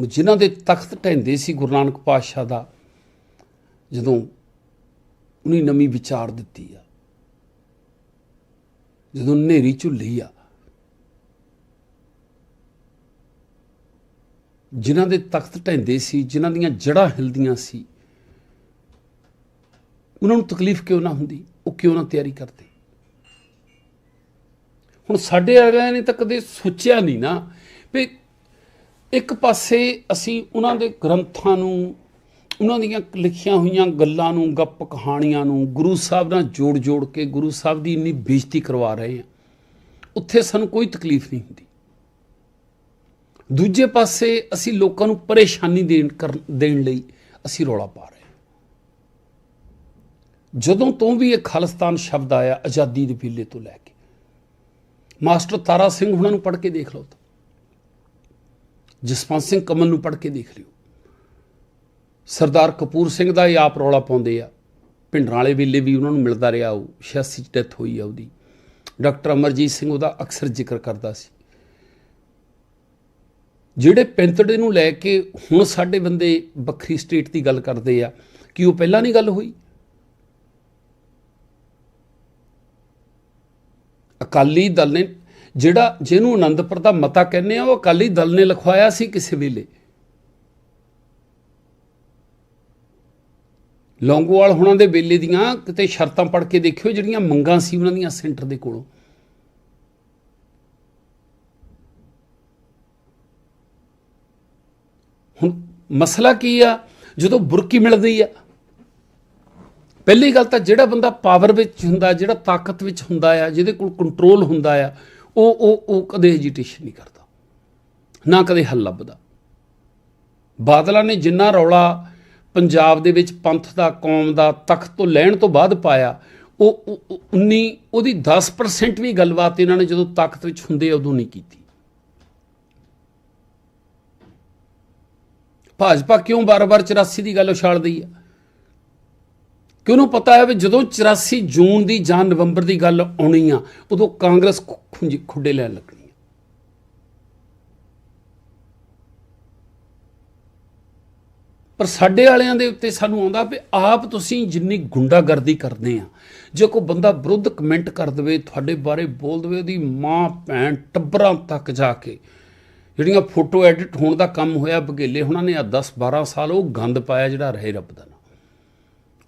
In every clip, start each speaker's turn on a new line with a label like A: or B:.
A: ਹੁਣ ਜਿਨ੍ਹਾਂ ਦੇ ਤਖਤ ਢਹਿੰਦੇ ਸੀ ਗੁਰੂ ਨਾਨਕ ਪਾਤਸ਼ਾਹ ਦਾ, ਜਦੋਂ ਉਹਨੇ ਨਵੀਂ ਵਿਚਾਰ ਦਿੱਤੀ ਆ, ਜਦੋਂ ਨੇਰੀ ਝੁੱਲੀ ਆ, ਜਿਨ੍ਹਾਂ ਦੇ ਤਖਤ ਢਹਿੰਦੇ ਸੀ, ਜਿਨ੍ਹਾਂ ਦੀਆਂ ਜੜ੍ਹਾਂ ਹਿਲਦੀਆਂ ਸੀ, ਉਹਨਾਂ ਨੂੰ ਤਕਲੀਫ ਕਿਉਂ ਨਾ ਹੁੰਦੀ? ਉਹ ਕਿਉਂ ਨਾ ਤਿਆਰੀ ਕਰਦੇ? ਹੁਣ ਸਾਡੇ ਵਾਲਿਆਂ ਨੇ ਤਾਂ ਕਦੇ ਸੋਚਿਆ ਨਹੀਂ ਨਾ ਵੀ ਇੱਕ ਪਾਸੇ ਅਸੀਂ ਉਹਨਾਂ ਦੇ ਗ੍ਰੰਥਾਂ ਨੂੰ, ਉਹਨਾਂ ਦੀਆਂ ਲਿਖੀਆਂ ਹੋਈਆਂ ਗੱਲਾਂ ਨੂੰ, ਗੱਪ ਕਹਾਣੀਆਂ ਨੂੰ, ਗੁਰੂ ਸਾਹਿਬ ਨਾਲ ਜੋੜ ਜੋੜ ਕੇ ਗੁਰੂ ਸਾਹਿਬ ਦੀ ਇੰਨੀ ਬੇਇੱਜ਼ਤੀ ਕਰਵਾ ਰਹੇ ਹਾਂ। ਉੱਥੇ ਸਾਨੂੰ ਕੋਈ ਤਕਲੀਫ ਨਹੀਂ ਹੁੰਦੀ। ਦੂਜੇ ਪਾਸੇ ਅਸੀਂ ਲੋਕਾਂ ਨੂੰ ਪਰੇਸ਼ਾਨੀ ਦੇਣ ਕਰ- ਦੇਣ ਲਈ ਅਸੀਂ ਰੌਲਾ ਪਾ ਰਹੇ ਜਦੋਂ ਤੋਂ ਵੀ ਇਹ ਖਾਲਿਸਤਾਨ ਸ਼ਬਦ ਆਇਆ, ਆਜ਼ਾਦੀ ਦੇ ਵੇਲੇ ਤੋਂ ਲੈ ਕੇ। ਮਾਸਟਰ ਤਾਰਾ ਸਿੰਘ ਹੁਣਾਂ ਨੂੰ ਪੜ੍ਹ ਕੇ ਦੇਖ ਲਓ ਜਸਪਾਲ ਸਿੰਘ ਕਮਲ ਨੂੰ ਪੜ੍ਹ ਕੇ ਦੇਖ ਲਿਓ। ਸਰਦਾਰ ਕਪੂਰ ਸਿੰਘ ਦਾ ਇਹ ਆਪ ਰੌਲਾ ਪਾਉਂਦੇ ਆ। ਭਿੰਡਰਾਂ ਵਾਲੇ ਵੇਲੇ ਵੀ ਉਹਨਾਂ ਨੂੰ ਮਿਲਦਾ ਰਿਹਾ ਉਹ। 86 ਚ ਡੈਥ ਹੋਈ ਆ ਉਹਦੀ। ਡਾਕਟਰ ਅਮਰਜੀਤ ਸਿੰਘ ਉਹਦਾ ਅਕਸਰ ਜ਼ਿਕਰ ਕਰਦਾ ਸੀ। ਜਿਹੜੇ ਪੈਂਤੜੇ ਨੂੰ ਲੈ ਕੇ ਹੁਣ ਸਾਡੇ ਬੰਦੇ ਵੱਖਰੀ ਸਟੇਟ ਦੀ ਗੱਲ ਕਰਦੇ ਆ, ਕਿ ਉਹ ਪਹਿਲਾਂ ਨਹੀਂ ਗੱਲ ਹੋਈ? ਅਕਾਲੀ ਦਲ ਨੇ ਜਿਹੜਾ ਜਿਹਨੂੰ ਆਨੰਦਪੁਰ ਦਾ ਮਤਾ ਕਹਿੰਦੇ ਆ, ਉਹ ਅਕਾਲੀ ਦਲ ਨੇ ਲਿਖਵਾਇਆ ਸੀ ਕਿਸੇ ਵੇਲੇ। ਲੌਂਗੋਵਾਲ ਹੁਣਾਂ ਦੇ ਵੇਲੇ ਦੀਆਂ ਕਿਤੇ ਸ਼ਰਤਾਂ ਪੜ੍ਹ ਕੇ ਦੇਖਿਓ, ਜਿਹੜੀਆਂ ਮੰਗਾਂ ਸੀ ਉਹਨਾਂ ਦੀਆਂ ਸੈਂਟਰ ਦੇ ਕੋਲੋਂ। ਹੁਣ ਮਸਲਾ ਕੀ ਆ? ਜਦੋਂ ਬੁਰਕੀ ਮਿਲਦੀ ਆ, ਪਹਿਲੀ ਗੱਲ ਤਾਂ ਜਿਹੜਾ ਬੰਦਾ ਪਾਵਰ ਵਿੱਚ ਹੁੰਦਾ, ਜਿਹੜਾ ਤਾਕਤ ਵਿੱਚ ਹੁੰਦਾ ਆ, ਜਿਹਦੇ ਕੋਲ ਕੰਟਰੋਲ ਹੁੰਦਾ ਆ ਉਹ ਉਹ ਉਹ ਕਦੇ ਹੈਜੀਟੇਸ਼ਨ ਨਹੀਂ ਕਰਦਾ, ਨਾ ਕਦੇ ਹੱਲ ਲੱਭਦਾ। ਬਾਦਲਾਂ ਨੇ ਜਿੰਨਾ ਰੌਲਾ ਪੰਜਾਬ ਦੇ ਵਿੱਚ ਪੰਥ ਦਾ, ਕੌਮ ਦਾ, ਤਖਤ ਤੋਂ ਲੈਣ ਤੋਂ ਬਾਅਦ ਪਾਇਆ, ਉਹ, ਉਹ- 19 ਉਹਦੀ 10% ਵੀ ਗੱਲਬਾਤ ਇਹਨਾਂ ਨੇ ਜਦੋਂ ਤਾਕਤ ਵਿੱਚ ਹੁੰਦੇ ਉਦੋਂ ਨਹੀਂ ਕੀਤੀ। ਭਾਜਪਾ ਕਿਉਂ ਬਾਰ-ਬਾਰ 84 ਦੀ ਗੱਲ ਉਛਾਲਦੀ ਹੈ? ਕਿ ਉਹਨੂੰ ਪਤਾ ਹੈ ਵੀ ਜਦੋਂ 84 ਜੂਨ ਦੀ ਜਾਂ ਨਵੰਬਰ ਦੀ ਗੱਲ ਆਉਣੀ ਆ, ਉਦੋਂ ਕਾਂਗਰਸ ਖੁ- ਖੁੱਡੇ ਲੈਣ ਲੱਗਣੀ ਆ। ਪਰ ਸਾਡੇ ਵਾਲਿਆਂ ਦੇ ਉੱਤੇ ਸਾਨੂੰ ਆਉਂਦਾ ਵੀ ਆਪ ਤੁਸੀਂ ਜਿੰਨੀ ਗੁੰਡਾਗਰਦੀ ਕਰਦੇ ਆ, ਜੇ ਕੋਈ ਬੰਦਾ ਵਿਰੁੱਧ ਕਮੈਂਟ ਕਰ ਦਵੇ, ਤੁਹਾਡੇ ਬਾਰੇ ਬੋਲ ਦਵੇ, ਉਹਦੀ ਮਾਂ, ਭੈਣ ਟੱਬਰਾਂ ਤੱਕ ਜਾ ਕੇ, ਜਿਹੜੀਆਂ ਫੋਟੋ ਐਡਿਟ ਹੋਣ ਦਾ ਕੰਮ ਹੋਇਆ, ਬਘੇਲੇ ਹੁਣਾਂ ਨੇ ਆ 10 12 ਸਾਲ ਉਹ ਗੰਦ ਪਾਇਆ ਜਿਹੜਾ ਰਹੇ ਰੱਬ ਦਾ ਨਾ।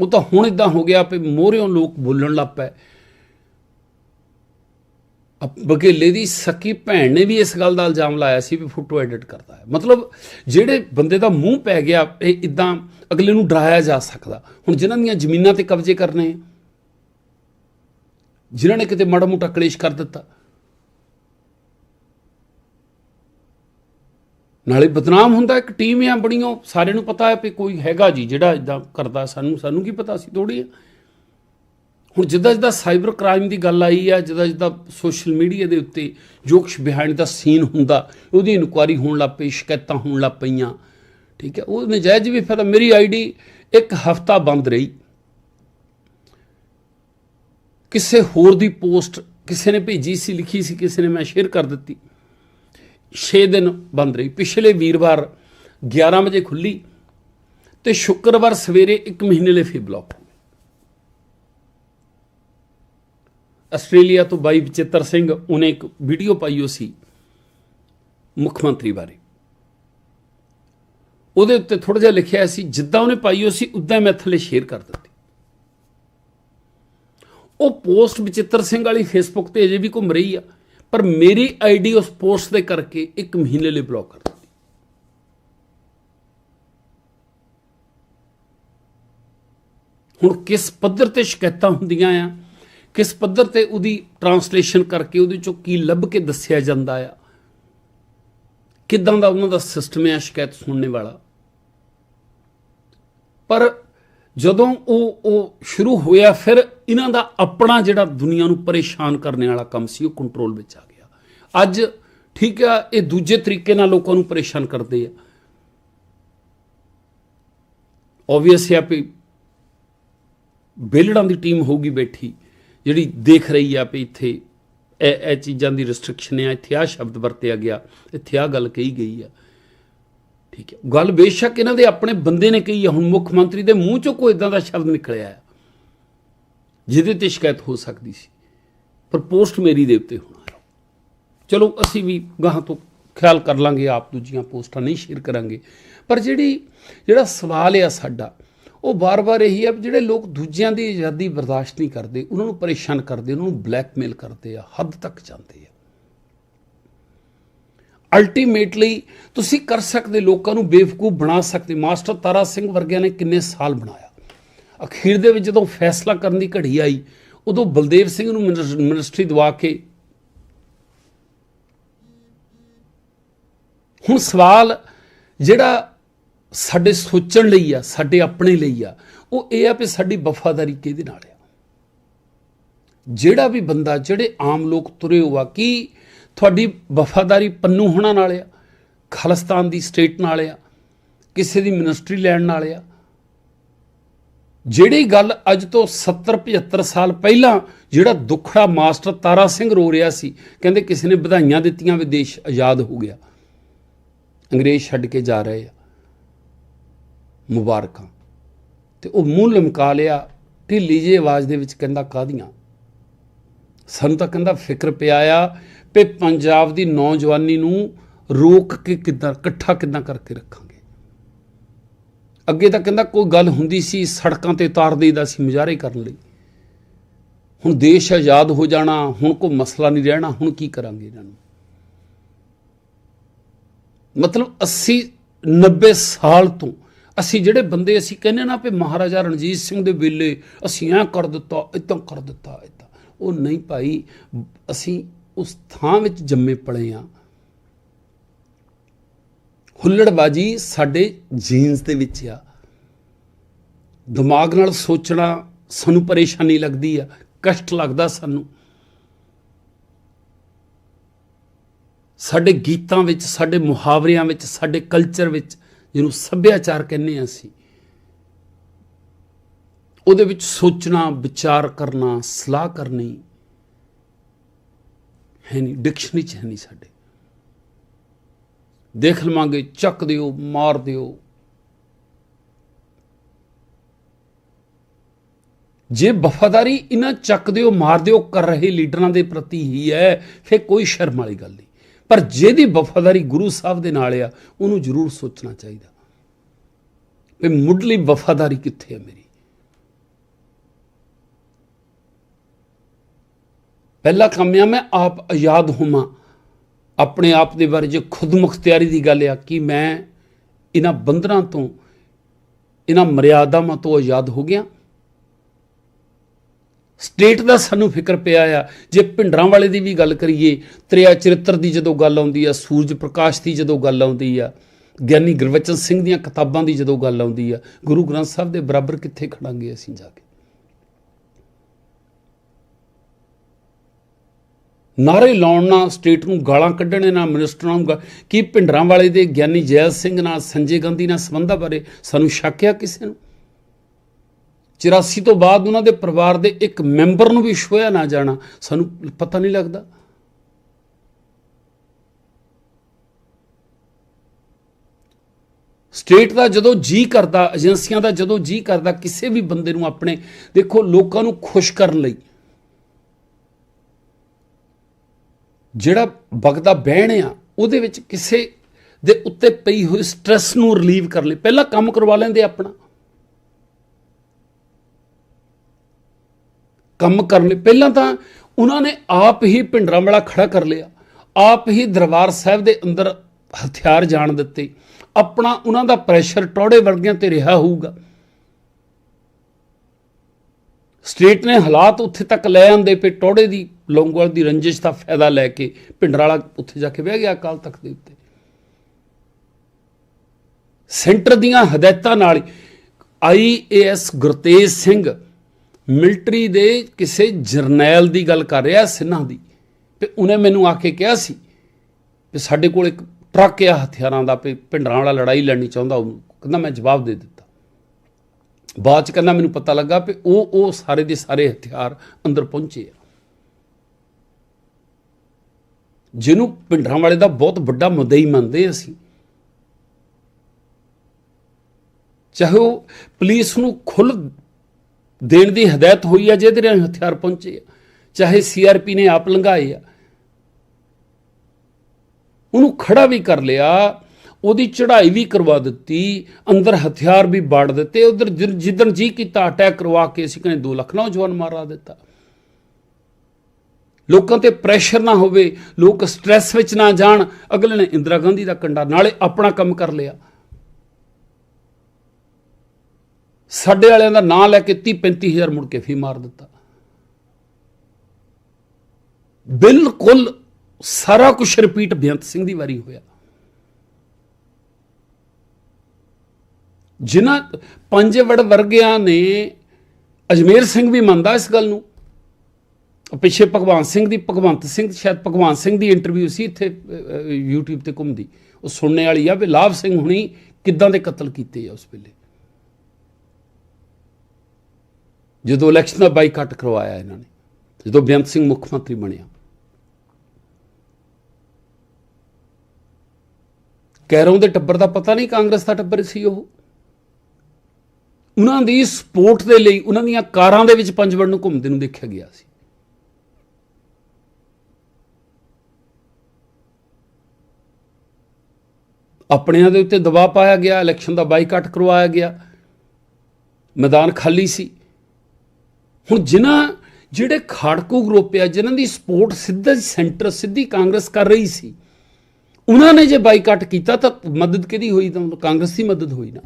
A: ਉਹ ਤਾਂ ਹੁਣ ਇਦਾਂ ਹੋ ਗਿਆ ਵੀ ਮੋਹਰਿਓਂ ਲੋਕ ਬੋਲਣ ਲੱਗ ਪਏ। ਅਬ ਦੀ ਸਕੀ ਭੈਣ ਨੇ ਵੀ ਇਸ ਗੱਲ ਦਾ ਇਲਜ਼ਾਮ ਲਾਇਆ ਸੀ ਵੀ ਫੋਟੋ ਐਡਿਟ ਕਰਦਾ ਹੈ। ਮਤਲਬ ਜਿਹੜੇ ਬੰਦੇ ਦਾ ਮੂੰਹ ਪੈ ਗਿਆ ਇਹ ਇਦਾਂ ਅਗਲੇ ਨੂੰ ਡਰਾਇਆ ਜਾ ਸਕਦਾ। ਹੁਣ ਜਿਨ੍ਹਾਂ ਦੀਆਂ ਜ਼ਮੀਨਾਂ ਤੇ ਕਬਜ਼ੇ ਕਰਨੇ ਆ, ਜਿਨ੍ਹਾਂ ਨੇ ਕਿਤੇ ਮਾੜਾ ਮੋਟਾ ਕਲੇਸ਼ ਕਰ ਦਿੱਤਾ ਨਾਲੇ ਬਦਨਾਮ ਹੁੰਦਾ, ਇੱਕ ਟੀਮ ਆ ਬੜੀਆਂ ਸਾਰਿਆਂ ਨੂੰ ਪਤਾ ਹੈ ਵੀ ਕੋਈ ਹੈਗਾ ਜੀ, ਜਿਹੜਾ ਇਦਾਂ ਕਰਦਾ ਸਾਨੂੰ ਸਾਨੂੰ ਕੀ ਪਤਾ ਸੀ ਥੋੜੀ ਆ ਹੁਣ ਜਿੱਦਾਂ ਜਿੱਦਾਂ ਸਾਈਬਰ ਕ੍ਰਾਈਮ ਦੀ ਗੱਲ ਆਈ ਆ, ਜਿੱਦਾਂ ਜਿੱਦਾਂ ਸੋਸ਼ਲ ਮੀਡੀਆ ਦੇ ਉੱਤੇ ਜੋ ਕੁਛ ਬਿਹਾਈਂਡ ਦਾ ਸੀਨ ਹੁੰਦਾ, ਉਹਦੀ ਇਨਕੁਆਰੀ ਹੋਣ ਲੱਗ ਪਈ, ਸ਼ਿਕਾਇਤਾਂ ਹੋਣ ਲੱਗ ਪਈਆਂ, ਠੀਕ ਹੈ, ਉਹ ਨਜਾਇਜ਼ ਵੀ ਫਿਰ ਮੇਰੀ ਆਈਡੀ ਇੱਕ ਹਫਤਾ ਬੰਦ ਰਹੀ। ਕਿਸੇ ਹੋਰ ਦੀ ਪੋਸਟ ਕਿਸੇ ਨੇ ਭੇਜੀ ਸੀ, ਲਿਖੀ ਸੀ, ਕਿਸੇ ਨੇ ਮੈਂ ਸ਼ੇਅਰ ਕਰ ਦਿੱਤੀ। 6 ਦਿਨ ਬੰਦ ਰਹੀ। ਪਿਛਲੇ ਵੀਰਵਾਰ 11 ਵਜੇ ਖੁੱਲੀ ਤੇ ਸ਼ੁੱਕਰਵਾਰ ਸਵੇਰੇ 1 ਮਹੀਨੇ ਲਈ ਫਿਰ ਬਲੌਕ ਹੋ ਗਈ। ਆਸਟ੍ਰੇਲੀਆ ਤੋਂ ਬਾਈ ਬਚਿੱਤਰ ਸਿੰਘ, ਉਹਨੇ ਇੱਕ ਵੀਡੀਓ ਪਾਈ ਹੋ ਸੀ ਮੁੱਖ ਮੰਤਰੀ ਬਾਰੇ। ਉਹਦੇ ਉੱਤੇ ਥੋੜਾ ਜਿਹਾ ਲਿਖਿਆ ਸੀ, ਜਿੱਦਾਂ ਉਹਨੇ ਪਾਈ ਹੋ ਸੀ, ਉਦਾਂ ਮੈਂ ਥੱਲੇ ਸ਼ੇਅਰ ਕਰ ਦਿੱਤੀ। ਉਹ ਪੋਸਟ ਬਚਿੱਤਰ ਸਿੰਘ ਵਾਲੀ ਫੇਸਬੁੱਕ ਤੇ ਅਜੇ ਵੀ ਘੁੰਮ ਰਹੀ ਆ। ਪਰ ਮੇਰੀ ਆਈਡੀ ਉਸ ਪੋਸਟ ਦੇ ਕਰਕੇ 1 ਮਹੀਨੇ ਲਈ ਬਲੌਕ ਕਰ ਦਿੱਤੀ। ਹੁਣ ਕਿਸ ਪੱਧਰ ਤੇ ਸ਼ਿਕਾਇਤਾਂ ਹੁੰਦੀਆਂ ਆ, ਕਿਸ ਪੱਧਰ ਤੇ ਉਹਦੀ ਟਰਾਂਸਲੇਸ਼ਨ ਕਰਕੇ ਉਹਦੇ ਚੋਂ ਕੀ ਲੱਭ ਕੇ ਦੱਸਿਆ ਜਾਂਦਾ ਆ, ਕਿਦਾਂ ਦਾ ਉਹਨਾਂ ਦਾ ਸਿਸਟਮ ਹੈ ਸ਼ਿਕਾਇਤ ਸੁਣਨੇ ਵਾਲਾ। ਪਰ ਜਦੋਂ ਉਹ ਉਹ ਸ਼ੁਰੂ ਹੋਇਆ, ਫਿਰ ਇਹਨਾਂ ਦਾ ਆਪਣਾ ਜਿਹੜਾ ਦੁਨੀਆ ਨੂੰ ਪਰੇਸ਼ਾਨ ਕਰਨ ਵਾਲਾ ਕੰਮ ਸੀ, ਉਹ ਕੰਟਰੋਲ ਵਿੱਚ ਆ ਗਿਆ। ਅੱਜ ਠੀਕ ਆ, ਇਹ ਦੂਜੇ ਤਰੀਕੇ ਨਾਲ ਲੋਕਾਂ ਨੂੰ ਪਰੇਸ਼ਾਨ ਕਰਦੇ ਆ। ਆਬਵੀਅਸ ਹੈ ਵੀ ਬੇਲੜਾਂ ਦੀ ਟੀਮ ਹੋਊਗੀ ਬੈਠੀ, ਜਿਹੜੀ ਦੇਖ ਰਹੀ ਆ ਵੀ ਇੱਥੇ ਇਹ ਇਹ ਚੀਜ਼ਾਂ ਦੀ ਰੈਸਟ੍ਰਿਕਸ਼ਨ ਆ, ਇੱਥੇ ਆ ਸ਼ਬਦ ਵਰਤਿਆ ਗਿਆ, ਇੱਥੇ ਆ ਗੱਲ ਕਹੀ ਗਈ ਆ। ਠੀਕ ਹੈ ਗੱਲ ਬੇਸ਼ੱਕ ਇਹਨਾਂ ਦੇ ਆਪਣੇ ਬੰਦੇ ਨੇ ਕਹੀ ਆ, ਹੁਣ ਮੁੱਖ ਮੰਤਰੀ ਦੇ ਮੂੰਹ ਚੋਂ ਕੋਈ ਇਦਾਂ ਦਾ ਸ਼ਬਦ ਨਿਕਲਿਆ ਹੈ ਜਿਹਦੇ ਤੇ ਸ਼ਿਕਾਇਤ ਹੋ ਸਕਦੀ ਸੀ। ਪਰ ਪੋਸਟ ਮੇਰੀ ਦੇ ਉੱਤੇ ਹੋਣਾ ਚਲੋ, ਅਸੀਂ ਵੀ ਗਾਹਾਂ ਤੋਂ ਖਿਆਲ ਕਰ ਲਾਂਗੇ, ਆਪ ਦੂਜੀਆਂ ਪੋਸਟਾਂ ਨਹੀਂ ਸ਼ੇਅਰ ਕਰਾਂਗੇ। ਪਰ ਜਿਹੜੀ, ਜਿਹੜਾ ਸਵਾਲ ਆ ਸਾਡਾ, ਉਹ ਬਾਰ-ਬਾਰ ਇਹੀ ਆ ਵੀ ਜਿਹੜੇ ਲੋਕ ਦੂਜਿਆਂ ਦੀ ਆਜ਼ਾਦੀ ਬਰਦਾਸ਼ਤ ਨਹੀਂ ਕਰਦੇ, ਉਹਨਾਂ ਨੂੰ ਪਰੇਸ਼ਾਨ ਕਰਦੇ, ਉਹਨਾਂ ਨੂੰ ਬਲੈਕਮੇਲ ਕਰਦੇ ਆ, ਹੱਦ ਤੱਕ ਜਾਂਦੇ ਆ। ਅਲਟੀਮੇਟਲੀ ਤੁਸੀਂ ਕਰ ਸਕਦੇ, ਲੋਕਾਂ ਨੂੰ ਬੇਵਕੂਫ ਬਣਾ ਸਕਦੇ। ਮਾਸਟਰ ਤਾਰਾ ਸਿੰਘ ਵਰਗਿਆਂ ਨੇ ਕਿੰਨੇ ਸਾਲ ਬਣਾਇਆ? ਅਖੀਰ ਦੇ ਵਿੱਚ ਜਦੋਂ ਫੈਸਲਾ ਕਰਨ ਦੀ ਘੜੀ ਆਈ, ਉਦੋਂ ਬਲਦੇਵ ਸਿੰਘ ਨੂੰ ਮਿਨਿਸ- ਮਿਨਿਸਟਰੀ ਦਵਾ ਕੇ ਹੁਣ ਸਵਾਲ ਜਿਹੜਾ ਸਾਡੇ ਸੋਚਣ ਲਈ ਆ, ਸਾਡੇ ਆਪਣੇ ਲਈ ਆ, ਉਹ ਇਹ ਆ ਵੀ ਸਾਡੀ ਵਫਾਦਾਰੀ ਕਿਹਦੇ ਨਾਲ ਆ? ਜਿਹੜਾ ਵੀ ਬੰਦਾ, ਜਿਹੜੇ ਆਮ ਲੋਕ ਤੁਰੇ ਹੋਆ ਕੀ ਤੁਹਾਡੀ ਵਫਾਦਾਰੀ ਪੰਨੂ ਹੋਣਾ ਨਾਲ ਆ? ਖਾਲਿਸਤਾਨ ਦੀ ਸਟੇਟ ਨਾਲ ਆ? ਕਿਸੇ ਦੀ ਮਿਨਿਸਟਰੀ ਲੈਣ ਨਾਲ ਆ? ਜਿਹੜੀ ਗੱਲ ਅੱਜ ਤੋਂ 70 75 ਸਾਲ ਪਹਿਲਾਂ ਜਿਹੜਾ ਦੁੱਖੜਾ ਮਾਸਟਰ ਤਾਰਾ ਸਿੰਘ ਰੋ ਰਿਹਾ ਸੀ, ਕਹਿੰਦੇ ਕਿਸੇ ਨੇ ਵਧਾਈਆਂ ਦਿੱਤੀਆਂ ਵੀ ਦੇਸ਼ ਆਜ਼ਾਦ ਹੋ ਗਿਆ। ਅੰਗਰੇਜ਼ ਛੱਡ ਕੇ ਜਾ ਰਹੇ ਆ। ਮੁਬਾਰਕਾਂ। ਤੇ ਉਹ ਮੂੰਹ ਲਮਕਾ ਲਿਆ, ਢਿੱਲੀ ਜਿਹੀ ਆਵਾਜ਼ ਦੇ ਵਿੱਚ ਕਹਿੰਦਾ ਕਾਦੀਆਂ ਸਾਨੂੰ ਤਾਂ ਕਹਿੰਦਾ ਫਿਕਰ ਪਿਆ ਆ ਵੀ ਪੰਜਾਬ ਦੀ ਨੌਜਵਾਨੀ ਨੂੰ ਰੋਕ ਕੇ ਕਿੱਦਾਂ, ਇਕੱਠਾ ਕਿੱਦਾਂ ਕਰਕੇ ਰੱਖਾਂਗੇ। ਅੱਗੇ ਤਾਂ ਕਹਿੰਦਾ ਕੋਈ ਗੱਲ ਹੁੰਦੀ ਸੀ, ਸੜਕਾਂ ਤੇ ਤਾਰ ਦੇਈਦਾ ਸੀ ਮੁਜ਼ਾਹਰੇ ਕਰਨ ਲਈ। ਹੁਣ ਦੇਸ਼ ਆਜ਼ਾਦ ਹੋ ਜਾਣਾ, ਹੁਣ ਕੋਈ ਮਸਲਾ ਨਹੀਂ ਰਹਿਣਾ, ਹੁਣ ਕੀ ਕਰਾਂਗੇ ਇਹਨਾਂ ਨੂੰ? ਮਤਲਬ 80 90 ਸਾਲ ਤੋਂ ਅਸੀਂ ਜਿਹੜੇ ਬੰਦੇ ਅਸੀਂ ਕਹਿੰਦੇ ਨਾ ਵੀ ਮਹਾਰਾਜਾ ਰਣਜੀਤ ਸਿੰਘ ਦੇ ਵੇਲੇ ਅਸੀਂ ਐਂ ਕਰ ਦਿੱਤਾ, ਇਦਾਂ ਕਰ ਦਿੱਤਾ, ਇਦਾਂ। ਉਹ ਨਹੀਂ ਭਾਈ, ਅਸੀਂ ਉਸ ਥਾਂ ਵਿੱਚ ਜੰਮੇ ਪਲੇ ਆ। ਹੁੱਲੜਬਾਜੀ ਸਾਡੇ ਜੀਨਸ ਦੇ ਵਿੱਚ ਆ। ਦਿਮਾਗ ਨਾਲ ਸੋਚਣਾ ਸਾਨੂੰ ਪਰੇਸ਼ਾਨੀ ਲੱਗਦੀ ਆ, ਕਸ਼ਟ ਲੱਗਦਾ ਸਾਨੂੰ। ਸਾਡੇ ਗੀਤਾਂ ਵਿੱਚ, ਸਾਡੇ ਮੁਹਾਵਰਿਆਂ ਵਿੱਚ, ਸਾਡੇ ਕਲਚਰ ਵਿੱਚ ਜਿਹਨੂੰ ਸੱਭਿਆਚਾਰ ਕਹਿੰਦੇ ਆ ਅਸੀਂ, ਉਹਦੇ ਵਿੱਚ ਸੋਚਣਾ, ਵਿਚਾਰ ਕਰਨਾ, ਸਲਾਹ ਕਰਨੀ ਹੈ ਨਹੀਂ ਡਿਕਸ਼ਨਰੀ ਚ ਹੈ ਨਹੀਂ ਸਾਡੇ। ਦੇਖ ਲਵਾਂਗੇ, ਚੱਕ ਦਿਓ, ਮਾਰ ਦਿਓ। ਜੇ ਵਫਾਦਾਰੀ ਇਹਨਾਂ ਚੱਕ ਦਿਓ, ਮਾਰ ਦਿਓ, ਕਰ ਰਹੇ ਲੀਡਰਾਂ ਦੇ ਪ੍ਰਤੀ ਹੀ ਹੈ, ਫਿਰ ਕੋਈ ਸ਼ਰਮ ਵਾਲੀ ਗੱਲ ਨਹੀਂ। ਪਰ ਜਿਹਦੀ ਵਫਾਦਾਰੀ ਗੁਰੂ ਸਾਹਿਬ ਦੇ ਨਾਲ ਆ, ਉਹਨੂੰ ਜ਼ਰੂਰ ਸੋਚਣਾ ਚਾਹੀਦਾ। ਵੀ ਮੁੱਢਲੀ ਵਫਾਦਾਰੀ ਕਿੱਥੇ ਹੈ ਮੇਰੀ? ਪਹਿਲਾ ਕੰਮ ਆ, ਮੈਂ ਆਪ ਆਜ਼ਾਦ ਹੋਵਾਂ। ਆਪਣੇ ਆਪ ਦੇ ਬਾਰੇ ਜੇ ਖੁਦਮੁਖਤਿਆਰੀ ਦੀ ਗੱਲ ਆ ਕਿ ਮੈਂ ਇਹਨਾਂ ਬੰਧਨਾਂ ਤੋਂ, ਇਹਨਾਂ ਮਰਿਆਦਾਵਾਂ ਤੋਂ ਆਜ਼ਾਦ ਹੋ ਗਿਆ। ਸਟੇਟ ਦਾ ਸਾਨੂੰ ਫਿਕਰ ਪਿਆ ਆ। ਜੇ ਭਿੰਡਰਾਂ ਵਾਲੇ ਦੀ ਵੀ ਗੱਲ ਕਰੀਏ, ਤ੍ਰਿਆ ਚਰਿੱਤਰ ਦੀ ਜਦੋਂ ਗੱਲ ਆਉਂਦੀ ਆ, ਸੂਰਜ ਪ੍ਰਕਾਸ਼ ਦੀ ਜਦੋਂ ਗੱਲ ਆਉਂਦੀ ਆ, ਗਿਆਨੀ ਗੁਰਵਚਨ ਸਿੰਘ ਦੀਆਂ ਕਿਤਾਬਾਂ ਦੀ ਜਦੋਂ ਗੱਲ ਆਉਂਦੀ ਆ, ਗੁਰੂ ਗ੍ਰੰਥ ਸਾਹਿਬ ਦੇ ਬਰਾਬਰ ਕਿੱਥੇ ਖੜਾਂਗੇ ਅਸੀਂ ਜਾ ਕੇ? ਨਾਰੇ ਲਾਉਣ ਨਾਲ ਸਟੇਟ ਨੂੰ ਗਾਲਾਂ ਕੱਢਣੇ ਨਾਲ ਮਿਨਿਸਟਰਾਂ ਨੂੰ ਗਾ- ਕੀ ਭਿੰਡਰਾਂ ਵਾਲੇ ਦੇ ਗਿਆਨੀ ਜੈਲ ਸਿੰਘ ਨਾਲ ਸੰਜੇ ਗਾਂਧੀ ਨਾਲ ਸੰਬੰਧਾਂ ਬਾਰੇ ਸਾਨੂੰ ਸ਼ੱਕ ਆ ਕਿਸੇ ਨੂੰ? 84 ਤੋਂ ਬਾਅਦ ਉਹਨਾਂ ਦੇ ਪਰਿਵਾਰ ਦੇ ਇੱਕ ਮੈਂਬਰ ਨੂੰ ਵੀ ਛੋਇਆ ਨਾ ਜਾਣਾ, ਸਾਨੂੰ ਪਤਾ ਨਹੀਂ ਲੱਗਦਾ। ਸਟੇਟ ਦਾ ਜਦੋਂ ਜੀ ਕਰਦਾ, ਏਜੰਸੀਆਂ ਦਾ ਜਦੋਂ ਜੀ ਕਰਦਾ, ਕਿਸੇ ਵੀ ਬੰਦੇ ਨੂੰ ਆਪਣੇ, ਦੇਖੋ, ਲੋਕਾਂ ਨੂੰ ਖੁਸ਼ ਕਰਨ ਲਈ ਜਿਹੜਾ ਵਗਦਾ ਬਹਿਣ ਆ, ਉਹਦੇ ਵਿੱਚ ਕਿਸੇ ਦੇ ਉੱਤੇ ਪਈ ਹੋਈ ਸਟ੍ਰੈਸ ਨੂੰ ਰਿਲੀਵ ਕਰ ਲਈ। ਪਹਿਲਾਂ ਕੰਮ ਕਰਵਾ ਲੈਂਦੇ ਆਪਣਾ। ਕੰਮ ਕਰਨ ਲਈ। ਪਹਿਲਾਂ ਤਾਂ ਉਹਨਾਂ ਨੇ ਆਪ ਹੀ ਭਿੰਡਰਾਂ ਵਾਲਾ ਖੜਾ ਕਰ ਲਿਆ। ਆਪ ਹੀ ਦਰਬਾਰ ਸਾਹਿਬ ਦੇ ਅੰਦਰ ਹਥਿਆਰ ਜਾਣ ਦਿੱਤੇ। ਆਪਣਾ ਉਹਨਾਂ ਦਾ ਪ੍ਰੈਸ਼ਰ ਟੋੜੇ ਵਰਗਿਆਂ ਤੇ ਰਿਹਾ ਹੋਊਗਾ। ਸਟੇਟ ਨੇ ਹਾਲਾਤ ਉੱਥੇ ਤੱਕ ਲੈ ਆਂਦੇ ਪਏ, ਟੋੜੇ ਦੀ, ਲੌਂਗੋਵਾਲ ਦੀ ਰੰਜਿਸ਼ ਦਾ ਫਾਇਦਾ ਲੈ ਕੇ ਭਿੰਡਰਾਲਾ ਉੱਥੇ ਜਾ ਕੇ ਬਹਿ ਗਿਆ ਅਕਾਲ ਤਖਤ ਦੇ ਉੱਤੇ। ਸੈਂਟਰ ਦੀਆਂ ਹਦਾਇਤਾਂ ਨਾਲ ਆਈਏਐਸ ਗੁਰਤੇਜ ਸਿੰਘ ਮਿਲਟਰੀ ਦੇ ਕਿਸੇ ਜਰਨੈਲ ਦੀ ਗੱਲ ਕਰ ਰਿਹਾ ਸਿੰਨਾ ਦੀ, ਤੇ ਉਹਨੇ ਮੈਨੂੰ ਆ ਕੇ ਕਿਹਾ ਸੀ ਕਿ ਸਾਡੇ ਕੋਲ ਇੱਕ ਟਰੱਕ ਆ ਹਥਿਆਰਾਂ ਦਾ, ਵੀ ਭਿੰਡਰਾਂ ਵਾਲਾ ਲੜਾਈ ਲੜਨੀ ਚਾਹੁੰਦਾ, ਉਹਨੂੰ ਕਹਿੰਦਾ ਮੈਂ ਜਵਾਬ ਦੇ ਦਿੱਤਾ। ਬਾਅਦ ਚ ਕਹਿੰਦਾ ਮੈਨੂੰ ਪਤਾ ਲੱਗਾ ਵੀ ਉਹ ਉਹ ਸਾਰੇ ਦੇ ਸਾਰੇ ਹਥਿਆਰ ਅੰਦਰ ਪਹੁੰਚੇ ਆ। ਜਿਹਨੂੰ ਭਿੰਡਰਾਂ ਵਾਲੇ ਦਾ ਬਹੁਤ ਵੱਡਾ ਮੁੱਦਾ ਹੀ ਮੰਨਦੇ ਅਸੀਂ। ਚਾਹੇ ਉਹ ਪੁਲਿਸ ਨੂੰ ਖੁੱਲ ਦੇਣ ਦੀ ਹਦਾਇਤ ਹੋਈ ਆ, ਜਿਹਦੇ ਨਾਲ ਹਥਿਆਰ ਪਹੁੰਚੇ ਆ। ਚਾਹੇ ਸੀਆਰਪੀ ਨੇ ਆਪ ਲੰਘਾਏ ਆ। ਉਹਨੂੰ ਖੜਾ ਵੀ ਕਰ ਲਿਆ ਉਹਦੀ ਚੜ੍ਹਾਈ ਵੀ ਕਰਵਾ ਦਿੱਤੀ, ਅੰਦਰ ਹਥਿਆਰ ਵੀ ਬਾੜ ਦਿੱਤੇ, ਉਧਰ ਜਿੱਦਣ ਜੀ ਕੀਤਾ, ਅਟੈਕ ਕਰਵਾ ਕੇ ਅਸੀਂ ਕਹਿੰਦੇ 2 ਲੱਖ ਨੌਜਵਾਨ ਮਾਰਾ ਦਿੱਤਾ। ਲੋਕਾਂ ਤੇ ਪ੍ਰੈਸ਼ਰ ਨਾ ਹੋਵੇ, ਲੋਕ ਸਟ੍ਰੈਸ ਵਿੱਚ ਨਾ ਜਾਣ, ਅਗਲੇ ਨੇ ਇੰਦਰਾ ਗਾਂਧੀ ਦਾ ਕੰਡਾ ਨਾਲੇ ਆਪਣਾ ਕੰਮ ਕਰ ਲਿਆ। ਸਾਡੇ ਵਾਲਿਆਂ ਦਾ ਨਾਂ ਲੈ ਕੇ 30 35000 ਮੁੜ ਕੇ ਫੀ ਮਾਰ ਦਿੱਤਾ। ਬਿਲਕੁਲ ਸਾਰਾ ਕੁਝ ਰਿਪੀਟ ਬੇਅੰਤ ਸਿੰਘ ਦੀ ਵਾਰੀ ਹੋਇਆ। ਜਿਨ੍ਹਾਂ ਪੰਜ ਵੜ ਵਰਗਿਆਂ ਨੇ ਅਜਮੇਰ ਸਿੰਘ ਵੀ ਮੰਨਦਾ ਇਸ ਗੱਲ ਨੂੰ। ਪਿੱਛੇ ਭਗਵਾਨ ਸਿੰਘ ਦੀ, ਭਗਵੰਤ ਸਿੰਘ, ਸ਼ਾਇਦ ਭਗਵਾਨ ਸਿੰਘ ਦੀ ਇੰਟਰਵਿਊ ਸੀ ਇੱਥੇ YouTube ਤੇ ਘੁੰਮਦੀ। ਉਹ ਸੁਣਨੇ ਵਾਲੀ ਆ ਵੀ ਲਾਭ ਸਿੰਘ ਹੁਣੀ ਕਿੱਦਾਂ ਦੇ ਕਤਲ ਕੀਤੇ ਆ ਉਸ ਵੇਲੇ। ਜਦੋਂ ਇਲੈਕਸ਼ਨ ਦਾ ਬਾਈਕਾਟ ਕਰਵਾਇਆ ਇਹਨਾਂ ਨੇ, ਜਦੋਂ ਬੇਅੰਤ ਸਿੰਘ ਮੁੱਖ ਮੰਤਰੀ ਬਣਿਆ। ਕੈਰੋਂ ਦੇ ਟੱਬਰ ਦਾ ਪਤਾ ਨਹੀਂ ਕਾਂਗਰਸ ਦਾ ਟੱਬਰ ਸੀ ਉਹ। ਉਹਨਾਂ ਦੀ ਸਪੋਰਟ ਦੇ ਲਈ ਉਹਨਾਂ ਦੀਆਂ ਕਾਰਾਂ ਦੇ ਵਿੱਚ ਪੰਜਵੜ ਨੂੰ ਘੁੰਮਦੇ ਨੂੰ ਦੇਖਿਆ ਗਿਆ ਸੀ। ਆਪਣਿਆਂ ਦੇ ਉੱਤੇ ਦਬਾਅ ਪਾਇਆ ਗਿਆ ਇਲੈਕਸ਼ਨ ਦਾ ਬਾਈਕਾਟ ਕਰਵਾਇਆ ਗਿਆ। ਮੈਦਾਨ ਖਾਲੀ ਸੀ। ਹੁਣ ਜਿਨ੍ਹਾਂ, ਜਿਹੜੇ ਖਾੜਕੂ ਗਰੁੱਪ ਆ, ਜਿਨ੍ਹਾਂ ਦੀ ਸਪੋਰਟ ਸਿੱਧਾ ਸੈਂਟਰ, ਸਿੱਧੀ ਕਾਂਗਰਸ ਕਰ ਰਹੀ ਸੀ, ਉਹਨਾਂ ਨੇ ਜੇ ਬਾਈਕਾਟ ਕੀਤਾ ਤਾਂ ਮਦਦ ਕਿਹਦੀ ਹੋਈ? ਤਾਂ ਕਾਂਗਰਸ ਦੀ ਮਦਦ ਹੋਈ ਨਾ।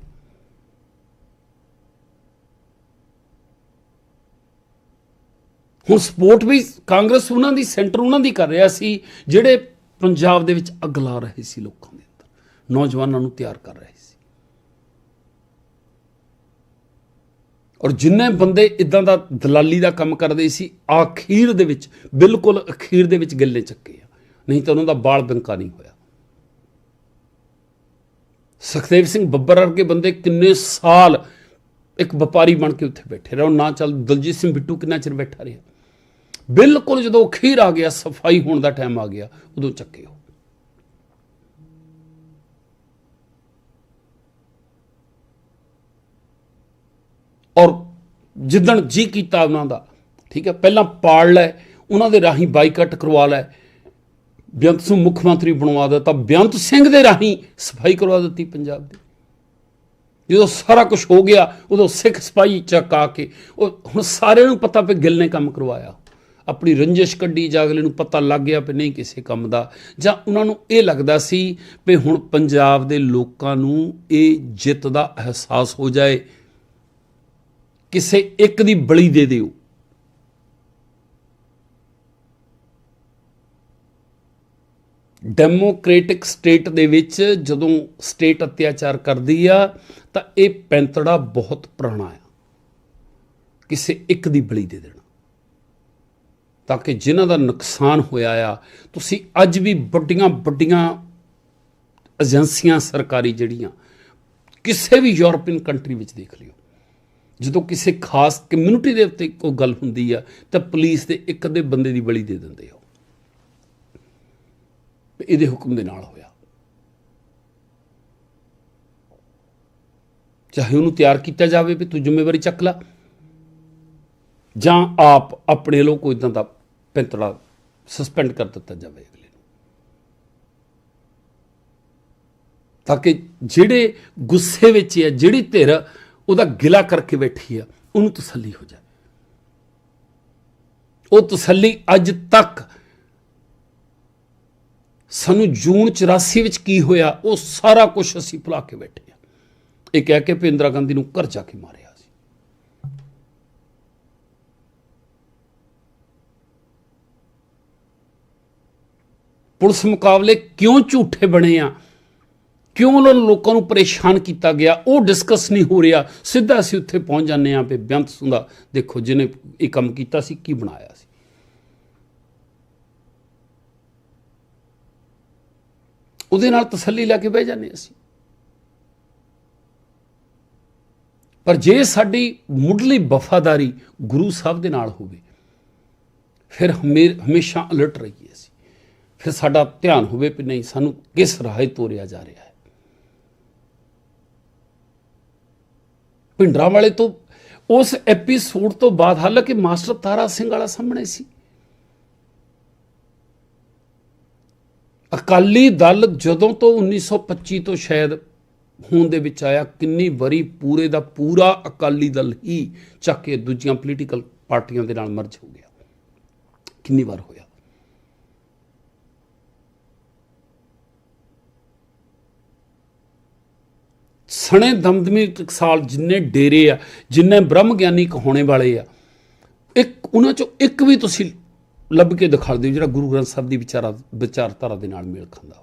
A: ਹੁਣ ਸਪੋਰਟ ਵੀ ਕਾਂਗਰਸ ਉਹਨਾਂ ਦੀ ਸੈਂਟਰ ਉਹਨਾਂ ਦੀ ਕਰ ਰਿਹਾ ਸੀ, ਜਿਹੜੇ ਪੰਜਾਬ ਦੇ ਵਿੱਚ ਅਗਲਾ ਰਹੇ ਸੀ ਲੋਕਾਂ ਦੇ ਅੰਦਰ, ਨੌਜਵਾਨਾਂ ਨੂੰ ਤਿਆਰ ਕਰ ਰਹੇ ਸੀ। ਔਰ ਜਿੰਨੇ ਬੰਦੇ ਇਦਾਂ ਦਾ ਦਲਾਲੀ ਦਾ ਕੰਮ ਕਰਦੇ ਸੀ, ਆਖੀਰ ਦੇ ਵਿੱਚ, ਬਿਲਕੁਲ ਅਖੀਰ ਦੇ ਵਿੱਚ ਗੱਲੇ ਚੱਕੇ ਆ। ਨਹੀਂ ਤਾਂ ਉਹਨਾਂ ਦਾ ਬਾਲ ਬੰਕਾ ਨਹੀਂ ਹੋਇਆ। ਸੁਖਦੇਵ ਸਿੰਘ ਬੱਬਰ ਵਰਗੇ ਬੰਦੇ ਕਿੰਨੇ ਸਾਲ ਇੱਕ ਵਪਾਰੀ ਬਣ ਕੇ ਉੱਥੇ ਬੈਠੇ ਰਹੇ ਨਾ ਚੱਲ ਦਲਜੀਤ ਸਿੰਘ ਬਿੱਟੂ ਕਿੰਨਾ ਚਿਰ ਬੈਠਾ ਰਿਹਾ। ਬਿਲਕੁਲ ਜਦੋਂ ਅਖੀਰ ਆ ਗਿਆ, ਸਫ਼ਾਈ ਹੋਣ ਦਾ ਟਾਈਮ ਆ ਗਿਆ, ਉਦੋਂ ਚੱਕੇ ਹੋ ਔਰ ਜਿੱਦਣ ਜੀ ਕੀਤਾ ਉਹਨਾਂ ਦਾ, ਠੀਕ ਹੈ, ਪਹਿਲਾਂ ਪਾੜ ਲੈ, ਉਹਨਾਂ ਦੇ ਰਾਹੀਂ ਬਾਈਕਾਟ ਕਰਵਾ ਲੈ, ਬੇਅੰਤ ਸਿੰਘ ਮੁੱਖ ਮੰਤਰੀ ਬਣਵਾ ਦਿੱਤਾ, ਬੇਅੰਤ ਸਿੰਘ ਦੇ ਰਾਹੀਂ ਸਫ਼ਾਈ ਕਰਵਾ ਦਿੱਤੀ ਪੰਜਾਬ ਦੀ। ਜਦੋਂ ਸਾਰਾ ਕੁਝ ਹੋ ਗਿਆ, ਉਦੋਂ ਸਿੱਖ ਸਪਾਈ ਚੱਕ ਆ ਕੇ, ਉਹ ਹੁਣ ਸਾਰਿਆਂ ਨੂੰ ਪਤਾ ਪਈ ਗਿੱਲ ਨੇ ਕੰਮ ਕਰਵਾਇਆ। ਆਪਣੀ ਰੰਜਿਸ਼ ਕੱਢੀ ਜਾਂ ਅਗਲੇ ਨੂੰ ਪਤਾ ਲੱਗ ਗਿਆ ਵੀ ਨਹੀਂ ਕਿਸੇ ਕੰਮ ਦਾ। ਜਾਂ ਉਹਨਾਂ ਨੂੰ ਇਹ ਲੱਗਦਾ ਸੀ ਵੀ ਹੁਣ ਪੰਜਾਬ ਦੇ ਲੋਕਾਂ ਨੂੰ ਇਹ ਜਿੱਤ ਦਾ ਅਹਿਸਾਸ ਹੋ ਜਾਏ। ਕਿਸੇ ਇੱਕ ਦੀ ਬਲੀ ਦੇ ਦਿਓ। ਡੈਮੋਕ੍ਰੈਟਿਕ ਸਟੇਟ ਦੇ ਵਿੱਚ ਜਦੋਂ ਸਟੇਟ ਅਤਿਆਚਾਰ ਕਰਦੀ ਆ, ਤਾਂ ਇਹ ਪੈਂਤੜਾ ਬਹੁਤ ਪੁਰਾਣਾ ਆ। ਕਿਸੇ ਇੱਕ ਦੀ ਬਲੀ ਦੇ ਦੇਣਾ। ਤਾਂ ਕਿ ਜਿਨ੍ਹਾਂ ਦਾ ਨੁਕਸਾਨ ਹੋਇਆ ਆ, ਤੁਸੀਂ ਅੱਜ ਵੀ ਵੱਡੀਆਂ ਵੱਡੀਆਂ ਏਜੰਸੀਆਂ ਸਰਕਾਰੀ ਜਿਹੜੀਆਂ, ਕਿਸੇ ਵੀ ਯੂਰਪੀਅਨ ਕੰਟਰੀ ਵਿੱਚ ਦੇਖ ਲਿਓ। ਜਦੋਂ ਕਿਸੇ ਖਾਸ ਕਮਿਊਨਿਟੀ ਦੇ ਉੱਤੇ ਕੋਈ ਗੱਲ ਹੁੰਦੀ ਆ, ਤਾਂ ਪੁਲਿਸ ਦੇ ਇੱਕ ਅੱਧੇ ਬੰਦੇ ਦੀ ਬਲੀ ਦੇ ਦਿੰਦੇ ਹੋ ਇਹਦੇ ਹੁਕਮ ਦੇ ਨਾਲ ਹੋਇਆ। ਚਾਹੇ ਉਹਨੂੰ ਤਿਆਰ ਕੀਤਾ ਜਾਵੇ ਵੀ ਤੂੰ ਜ਼ਿੰਮੇਵਾਰੀ ਚੱਕ ਲੈ, ਜਾਂ ਆਪ ਆਪਣੇ ਲੋ ਕੋਈ ਇਦਾਂ ਦਾ ਪੈਂਤੜਾ ਸਸਪੈਂਡ ਕਰ ਦਿੱਤਾ ਜਾਵੇ ਅਗਲੇ ਨੂੰ। ਤਾਂ ਕਿ ਜਿਹੜੇ ਗੁੱਸੇ ਵਿੱਚ ਹੈ, ਜਿਹੜੀ ਧਿਰ ਉਹਦਾ ਗਿਲਾ ਕਰਕੇ ਬੈਠੀ ਆ ਉਹਨੂੰ ਤਸੱਲੀ ਹੋ ਜਾਵੇ। ਉਹ ਤਸੱਲੀ ਅੱਜ ਤੱਕ ਸਾਨੂੰ ਜੂਨ 84 ਵਿੱਚ ਕੀ ਹੋਇਆ, ਉਹ ਸਾਰਾ ਕੁਝ ਅਸੀਂ ਭੁਲਾ ਕੇ ਬੈਠੇ ਆ ਇਹ ਕਹਿ ਕੇ ਵੀ ਇੰਦਰਾ ਗਾਂਧੀ ਨੂੰ ਘਰ ਜਾ ਕੇ ਮਾਰਿਆ। ਪੁਲਿਸ ਮੁਕਾਬਲੇ ਕਿਉਂ ਝੂਠੇ ਬਣੇ ਆ? ਕਿਉਂ ਉਹਨਾਂ ਲੋਕਾਂ ਨੂੰ ਪਰੇਸ਼ਾਨ ਕੀਤਾ ਗਿਆ? ਉਹ ਡਿਸਕਸ ਨਹੀਂ ਹੋ ਰਿਹਾ। ਸਿੱਧਾ ਅਸੀਂ ਉੱਥੇ ਪਹੁੰਚ ਜਾਂਦੇ ਆ ਵੀ ਬੇਅੰਤ ਸੁੰਦਾ ਦੇਖੋ ਜਿਹਨੇ ਇਹ ਕੰਮ ਕੀਤਾ ਸੀ, ਕੀ ਬਣਾਇਆ ਸੀ? ਉਹਦੇ ਨਾਲ ਤਸੱਲੀ ਲੈ ਕੇ ਬਹਿ ਜਾਂਦੇ ਅਸੀਂ। ਪਰ ਜੇ ਸਾਡੀ ਮੁੱਢਲੀ ਵਫਾਦਾਰੀ ਗੁਰੂ ਸਾਹਿਬ ਦੇ ਨਾਲ ਹੋਵੇ, ਫਿਰ ਹਮੇਸ਼ਾ ਅਲਰਟ ਰਹੀਏ ਅਸੀਂ। ਫਿਰ ਸਾਡਾ ਧਿਆਨ ਹੋਵੇ ਕਿ ਨਹੀਂ, ਸਾਨੂੰ ਕਿਸ ਰਾਹ ਤੋਰਿਆ ਜਾ ਰਿਹਾ ਹੈ। ਭਿੰਡਰਾਂ ਵਾਲੇ ਤੋਂ ਉਸ ਐਪੀਸੋਡ ਤੋਂ ਬਾਅਦ, ਹਾਲਾਂਕਿ ਮਾਸਟਰ ਤਾਰਾ ਸਿੰਘ ਵਾਲਾ ਸਾਹਮਣੇ ਸੀ। ਅਕਾਲੀ ਦਲ ਜਦੋਂ ਤੋਂ 1925 ਤੋਂ ਸ਼ਾਇਦ ਹੋਣ ਦੇ ਵਿੱਚ ਆਇਆ, ਕਿੰਨੀ ਵਾਰੀ ਪੂਰੇ ਦਾ ਪੂਰਾ ਅਕਾਲੀ ਦਲ ਹੀ ਚੱਕ ਕੇ ਦੂਜੀਆਂ ਪੋਲੀਟੀਕਲ ਪਾਰਟੀਆਂ ਦੇ ਨਾਲ ਮਰਜ ਹੋ ਗਿਆ। ਕਿੰਨੀ ਵਾਰ ਹੋਇਆ? ਸਣੇ ਦਮਦਮੀ ਟਕਸਾਲ ਜਿੰਨੇ ਡੇਰੇ ਆ, ਜਿੰਨੇ ਬ੍ਰਹਮ ਗਿਆਨੀ ਕਹਾਉਣੇ ਵਾਲੇ ਆ, ਇੱਕ ਉਹਨਾਂ ਚੋਂ ਇੱਕ ਵੀ ਤੁਸੀਂ ਲੱਭ ਕੇ ਦਿਖਾ ਦਿਓ ਜਿਹੜਾ ਗੁਰੂ ਗ੍ਰੰਥ ਸਾਹਿਬ ਦੀ ਵਿਚਾਰਾ ਵਿਚਾਰਧਾਰਾ ਦੇ ਨਾਲ ਮੇਲ ਖਾਂਦਾ।